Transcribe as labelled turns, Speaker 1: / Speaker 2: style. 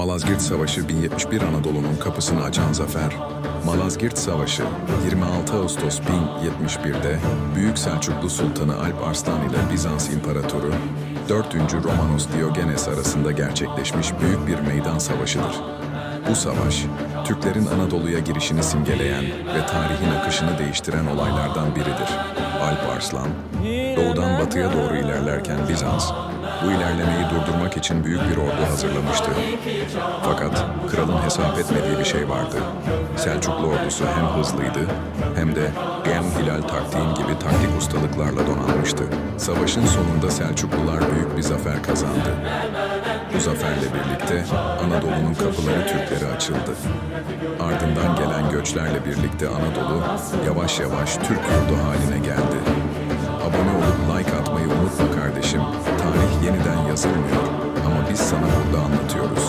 Speaker 1: Malazgirt Savaşı 1071 Anadolu'nun kapısını açan zafer. Malazgirt Savaşı 26 Ağustos 1071'de Büyük Selçuklu Sultanı Alp Arslan ile Bizans İmparatoru 4. Romanos Diogenes arasında gerçekleşmiş büyük bir meydan savaşıdır. Bu savaş, Türklerin Anadolu'ya girişini simgeleyen ve tarihin akışını değiştiren olaylardan biridir. Alp Arslan, doğudan batıya doğru ilerlerken Bizans, bu ilerlemeyi durdurmak için büyük bir ordu hazırlamıştı. Fakat kralın hesap etmediği bir şey vardı. Selçuklu ordusu hem hızlıydı hem de Gem Hilal taktiğin gibi taktik ustalıklarla donanmıştı. Savaşın sonunda Selçuklular büyük bir zafer kazandı. Bu zaferle birlikte Anadolu'nun kapıları Türklere açıldı. Ardından gelen göçlerle birlikte Anadolu yavaş yavaş Türk yurdu haline geldi. Yeniden yazılmıyor ama biz sana burada anlatıyoruz.